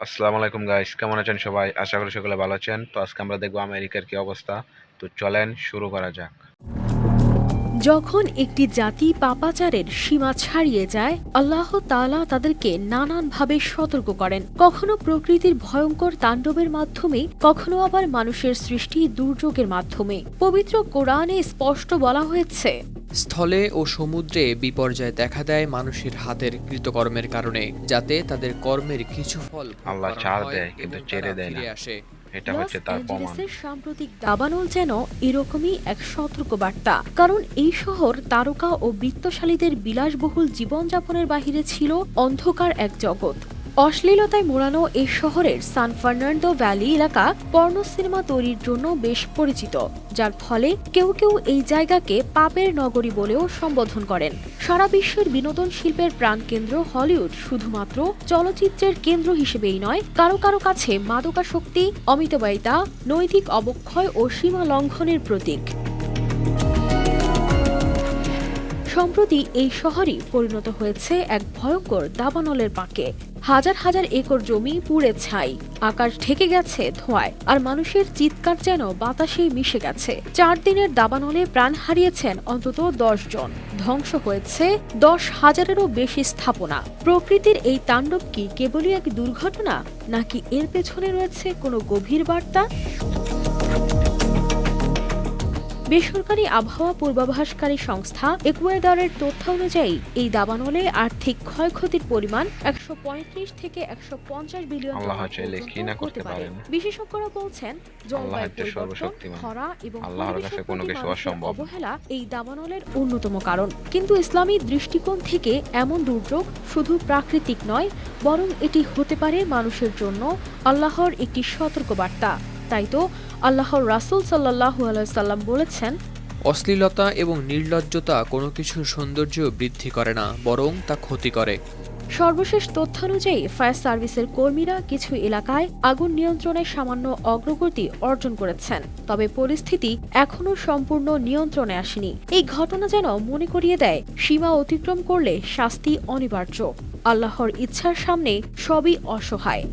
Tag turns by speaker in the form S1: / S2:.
S1: আসসালামু আলাইকুম গাইস কেমন আছেন সবাই? আশা করি সকলে ভালো আছেন। তো আজকে আমরা দেখব আমেরিকার কি অবস্থা। তো চলেন শুরু করা যাক।
S2: যখন একটি জাতি পাপাচারের সীমা ছাড়িয়ে যায় আল্লাহ তাআলা তাদেরকে নানানভাবে সতর্ক করেন। কখনো প্রকৃতির ভয়ঙ্কর তাণ্ডবের মাধ্যমে কখনো আবার মানুষের সৃষ্টি দুর্যোগের মাধ্যমে। পবিত্র কোরআনে স্পষ্ট বলা হয়েছে
S3: স্থলে ও সমুদ্রে বিপর্যয় দেখা দেয় মানুষের হাতের কৃতকর্মের কারণে যাতে তাদের কর্মের কিছু ফল
S1: আল্লাহ
S3: হয়
S1: দেয়, কিন্তু ছেড়ে দেয় না।
S3: আসে।
S1: এটা হচ্ছে তার প্রমাণ।
S2: সাম্প্রতিক দাবানল যেন এরকমই এক সতর্ক বার্তা কারণ এই শহর তারকা ও বৃত্তশালীদের বিলাসবহুল জীবনযাপনের বাহিরে ছিল অন্ধকার এক জগৎ। অশ্লীলতায় মোড়ানো এই শহরের সান ফার্নান্ডো ভ্যালি এলাকা পর্ণ সিনেমা তৈরির জন্য বেশ পরিচিত, যার ফলে কেউ কেউ এই জায়গাকে পাপের নগরী বলেও সম্বোধন করেন। সারা বিশ্বের বিনোদন শিল্পের প্রাণকেন্দ্র হলিউড শুধুমাত্র চলচ্চিত্রের কেন্দ্র হিসেবেই নয়, কারও কারও কাছে মাদকাসক্তি অমিতব্যয়িতা নৈতিক অবক্ষয় ও সীমা লঙ্ঘনের প্রতীক। সম্প্রতি এই শহরই পরিণত হয়েছে এক ভয়ঙ্কর দাবানলের পাকে। হাজার হাজার একর জমি পুড়ে ছাই। আকাশ ঢেকে গেছে ধোঁয়ায়, আর মানুষের চিৎকার যেন বাতাসে মিশে গেছে। চার দিনের দাবানলে প্রাণ হারিয়েছেন অন্তত দশ জন। ধ্বংস হয়েছে দশ হাজারেরও বেশি স্থাপনা। প্রকৃতির এই তাণ্ডব কি কেবলই এক দুর্ঘটনা, নাকি এর পেছনে রয়েছে কোনো গভীর বার্তা? বেসরকারি আবহাওয়া পূর্বাভাসকারী সংস্থা একুয়েডারের তথ্য অনুযায়ী এই দাবানলে আর্থিক ক্ষয়ক্ষতির পরিমাণ একশো পঁয়ত্রিশ থেকে একশো
S1: পঞ্চাশ
S2: বিলিয়ন
S1: করতে
S2: পারে। বিশেষজ্ঞরা বলছেন জলবায়ু
S1: হচ্ছে
S2: পরিবর্তন খরা এবং। অবহেলা এই দাবানলের অন্যতম কারণ। কিন্তু ইসলামী দৃষ্টিকোণ থেকে এমন দুর্যোগ শুধু প্রাকৃতিক নয় বরং এটি হতে পারে মানুষের জন্য আল্লাহর একটি সতর্কবার্তা। তাই তো আল্লাহর রাসুল সাল্লাল্লাহু আলাইহি সাল্লাম বলেছেন
S3: অশ্লীলতা এবং নির্লজ্জতা কোনো কিছুর সৌন্দর্য বৃদ্ধি করে না বরং তা ক্ষতি করে।
S2: সর্বশেষ তথ্য অনুযায়ী ফায়ার সার্ভিসের কর্মীরা কিছু এলাকায় আগুন নিয়ন্ত্রণে সামান্য অগ্রগতি অর্জন করেছেন তবে পরিস্থিতি এখনও সম্পূর্ণ নিয়ন্ত্রণে আসেনি। এই ঘটনা যেন মনে করিয়ে দেয় সীমা অতিক্রম করলে শাস্তি অনিবার্য। আল্লাহর ইচ্ছার সামনে সবই অসহায়।